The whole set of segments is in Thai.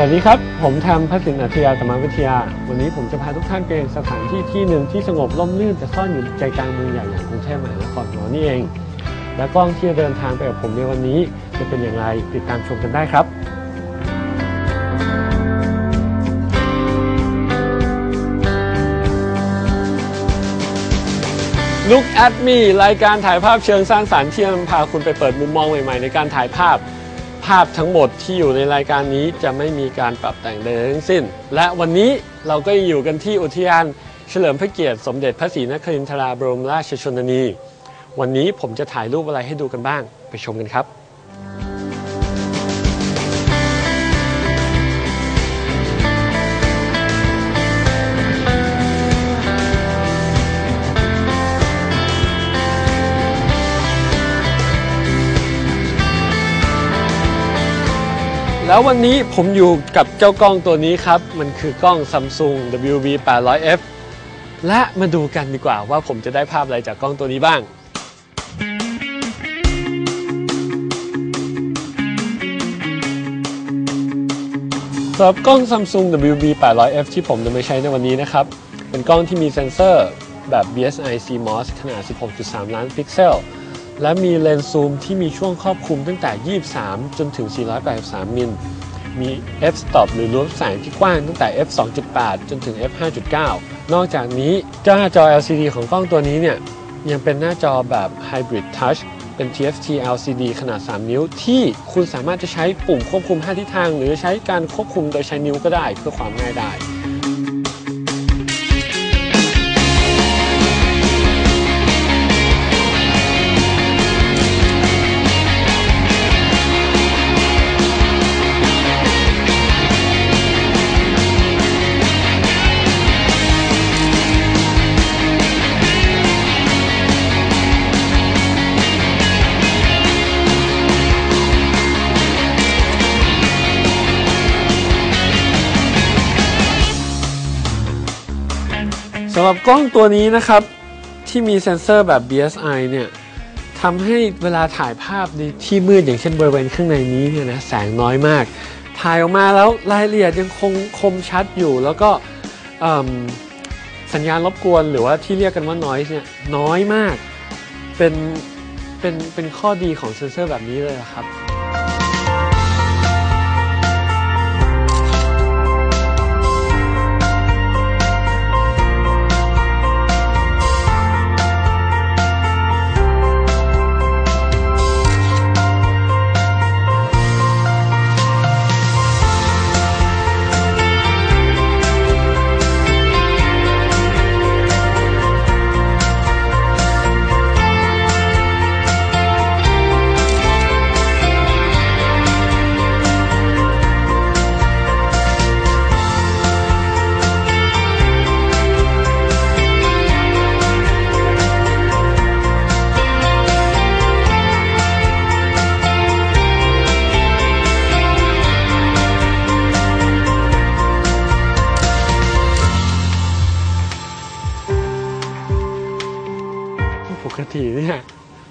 วัสดีครับ ผมแทมพัฒนอัธยาตมวิทยา วันนี้ผมจะพาทุกท่านไปสถานที่ที่หนึ่งที่สงบร่มรื่นแต่ซ่อนอยู่ใจกลางเมืองใหญ่อย่างกรุงเทพมหานครของเรานี่เอง และกล้องที่จะเดินทางไปกับผมในวันนี้จะเป็นอย่างไรติดตามชมกันได้ครับ Look at me รายการถ่ายภาพเชิงสร้างสรรค์ที่จะนำพาคุณไปเปิดมุมมองใหม่ๆ ในการถ่ายภาพ ภาพทั้งหมดที่อยู่ในรายการนี้จะไม่มีการปรับแต่งใดๆทั้งสิ้น และวันนี้เราก็ยังอยู่กันที่อุทยานเฉลิมพระเกียรติสมเด็จพระศรีนครินทราบรมราชชนนี วันนี้ผมจะถ่ายรูปอะไรให้ดูกันบ้าง ไปชมกันครับ แล้ววันนี้ผมอยู่กับเจ้ากล้องตัวนี้ครับ มันคือกล้อง Samsung WV 800F และมาดูกันดีกว่าว่าผมจะได้ภาพอะไรจากกล้องตัวนี้บ้าง สำหรับกล้อง Samsung WB 800F ที่ผมจะมาใช้ในวันนี้นะครับ เป็นกล้องที่มีเซ็นเซอร์แบบ BSI CMOS ขนาด 16.3 ล้านพิกเซล และมีเลนส์ซูมที่มีช่วงครอบคลุมตั้งแต่ 23 จนถึง 483 มิล มี f-stop หรือรั้วแสงที่กว้างตั้งแต่ f 2.8 จนถึง f 5.9 นอกจากนี้หน้าจอ LCD ของกล้องตัวนี้เนี่ย ยังเป็นหน้าจอแบบ Hybrid Touch เป็น TFT LCD ขนาด 3 นิ้ว ที่คุณสามารถจะใช้ปุ่มควบคุม 5 ทิศทาง หรือใช้การควบคุมโดยใช้นิ้วก็ได้เพื่อความง่ายได้ หรับกล้องตัวนี้นะครับ ที่มีเซ็นเซอร์แบบ BSI เนี่ยทำให้เวลาถ่ายภาพในที่มืดอย่างเช่นบริเวณข้างในนี้เนี่ยนะแสงน้อยมาก ถ่ายออกมาแล้วรายละเอียดยังคงคมชัดอยู่ แล้วก็สัญญาณรบกวนหรือว่าที่เรียกกันว่า noise เนี่ยน้อยมาก เป็นเป็นเป็นข้อดีของเซ็นเซอร์แบบนี้เลยครับ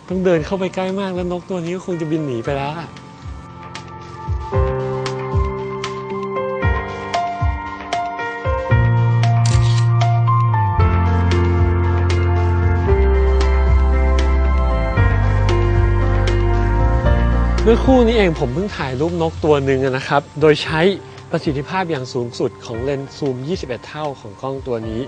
ต้องเดินเข้าไปใกล้มากแล้วนกตัวนี้ก็คงจะบินหนีไปแล้วเมื่อคู่นี้เองผมเพิ่งถ่ายรูปนกตัวหนึ่งนะครับ โดยใช้ประสิทธิภาพอย่างสูงสุดของเลนส์ซูม 21 เท่าของกล้องตัวนี้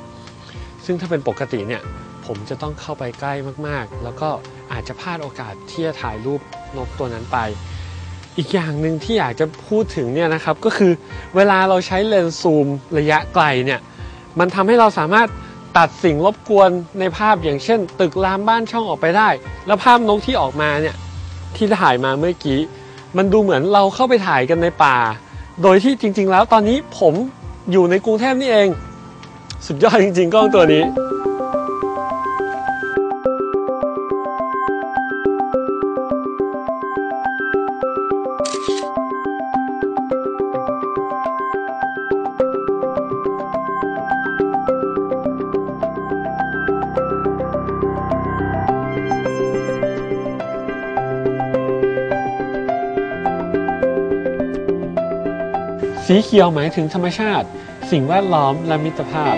ซึ่งถ้าเป็นปกติเนี่ย ผมจะต้องเข้าไปใกล้มากๆ แล้วก็ อาจจะพลาดโอกาสที่จะถ่ายรูปนกตัวนั้นไป อีกอย่างหนึ่งที่อยากจะพูดถึงเนี่ยนะครับก็คือเวลาเราใช้เลนส์ซูมระยะไกลเนี่ยมันทำให้เราสามารถตัดสิ่งรบกวนในภาพอย่างเช่น ตึกรามบ้านช่องออกไปได้ แล้วภาพนกที่ออกมาเนี่ยที่ถ่ายมาเมื่อกี้ มันดูเหมือนเราเข้าไปถ่ายกันในป่า โดยที่จริง ๆ แล้วตอนนี้ผมอยู่ในกรุงเทพนี่เอง สุดยอดจริง ๆ กล้องตัวนี้ สีเขียวหมายถึงธรรมชาติ สิ่งแวดล้อมและมิตรภาพ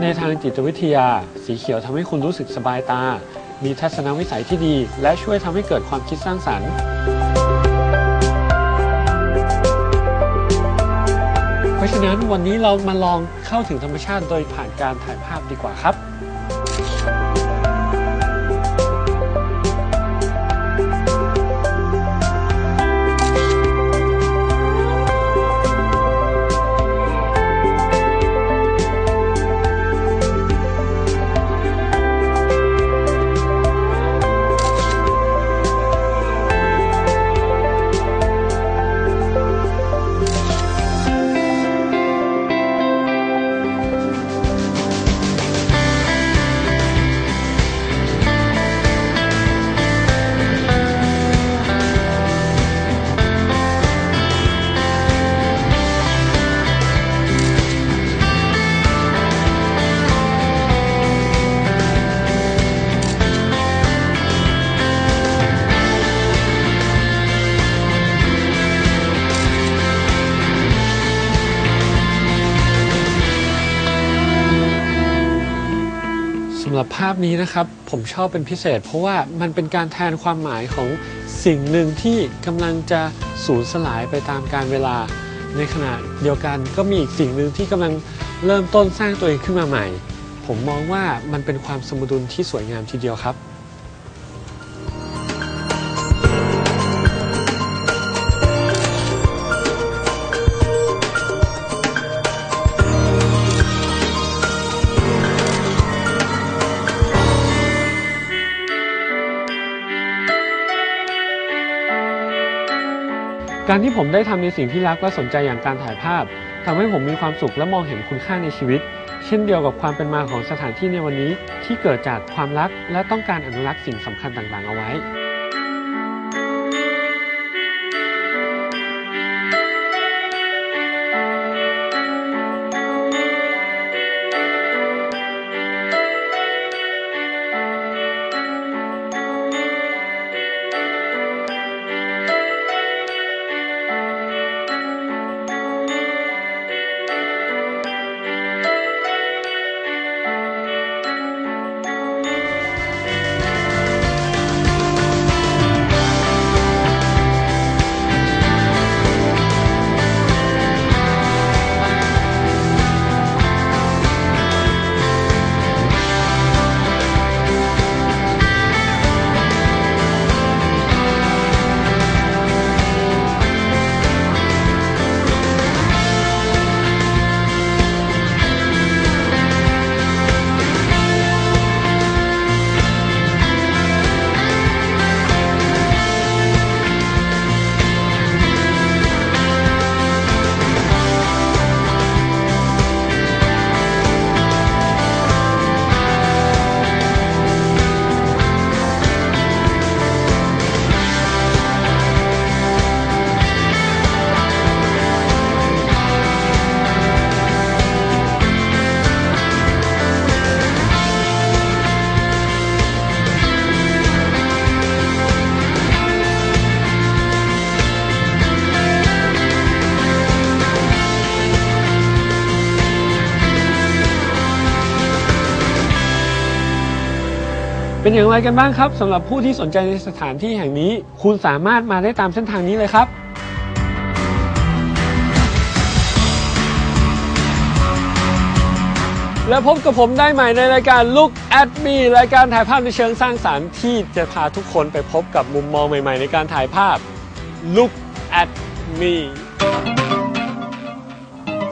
ในทางจิตวิทยา สีเขียวทำให้คุณรู้สึกสบายตา มีทัศนวิสัยที่ดี และช่วยทำให้เกิดความคิดสร้างสรรค์ เพราะฉะนั้นวันนี้เรามาลองเข้าถึงธรรมชาติโดยผ่านการถ่ายภาพดีกว่าครับำหรับภาพนี้นะครับ ผมชอบเป็นพิเศษ เพราะว่ามันเป็นการแทนความหมายของสิ่งหนึ่งที่กำลังจะสูญสลายไปตามกาลเวลา ในขณะเดียวกันก็มีอีกสิ่งหนึ่งที่กำลังเริ่มต้นสร้างตัวเองขึ้นมาใหม่ ผมมองว่ามันเป็นความสมดุลที่สวยงามทีเดียวครับ การที่ผมได้ทำในสิ่งที่รักและสนใจอย่างการถ่ายภาพทำให้ผมมีความสุขและมองเห็นคุณค่าในชีวิต เช่นเดียวกับความเป็นมาของสถานที่ในวันนี้ ที่เกิดจากความรักและต้องการอนุรักษ์สิ่งสำคัญต่างๆเอาไว้ เป็นอย่างไรกันบ้างครับสำหรับผู้ที่สนใจในสถานที่แห่งนี้ คุณสามารถมาได้ตามเส้นทางนี้เลยครับ และพบกับผมได้ใหม่ในรายการ Look at Me รายการถ่ายภาพในเชิงสร้างสารรค์ที่จะพาทุกคนไปพบกับมุมมองใหม่ๆ ในการถ่ายภาพ Look at Me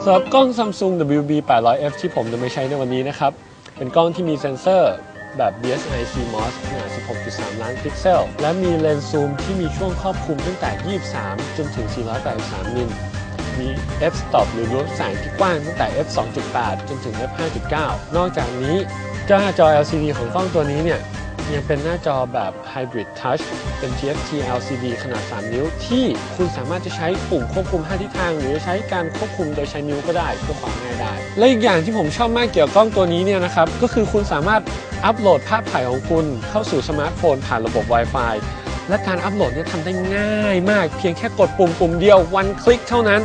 สำหรับกล้อง Samsung WB 800F ที่ผมจะไมาใช้ในวันนี้นะครับ เป็นกล้องที่มีเซ็นเซอร์ แบบ DSI CMOS ขนาด 16.3 ล้านพิกเซล และมีเลนส์ซูมที่มีช่วงครอบคลุมตั้งแต่ 23 จนถึง 483 มิล มี f-stop หรือรั้วแสงที่กว้างตั้งแต่ f 2.8 จนถึง f 5.9 นอกจากนี้หน้าจอ LCD ของกล้องตัวนี้เนี่ยยังเป็นหน้าจอแบบ Hybrid Touch เป็น TFT LCD ขนาด 3 นิ้ว ที่คุณสามารถจะใช้ปุ่มควบคุม 5 ทิศทาง หรือใช้การควบคุมโดยใช้นิ้วก็ได้เพื่อความง่ายได้ และอีกอย่างที่ผมชอบมากเกี่ยวกับกล้องตัวนี้เนี่ยนะครับ ก็คือคุณสามารถ อัปโหลดภาพถ่ายของคุณเข้าสู่สมาร์ทโฟนผ่านระบบ Wi-Fi และการอัปโหลดเนี่ยทำได้ง่ายมาก เพียงแค่กดปุ่มปุ่มเดียววันคลิกเท่านั้น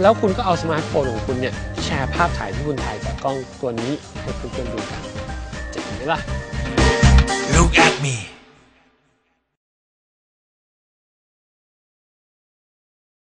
แล้วคุณก็เอาสมาร์ทโฟนของคุณเนี่ยแชร์ภาพถ่ายที่คุณถ่ายจากกล้องตัวนี้ให้เพื่อนๆดูกันเจ๋งไหมล่ะ Look at me.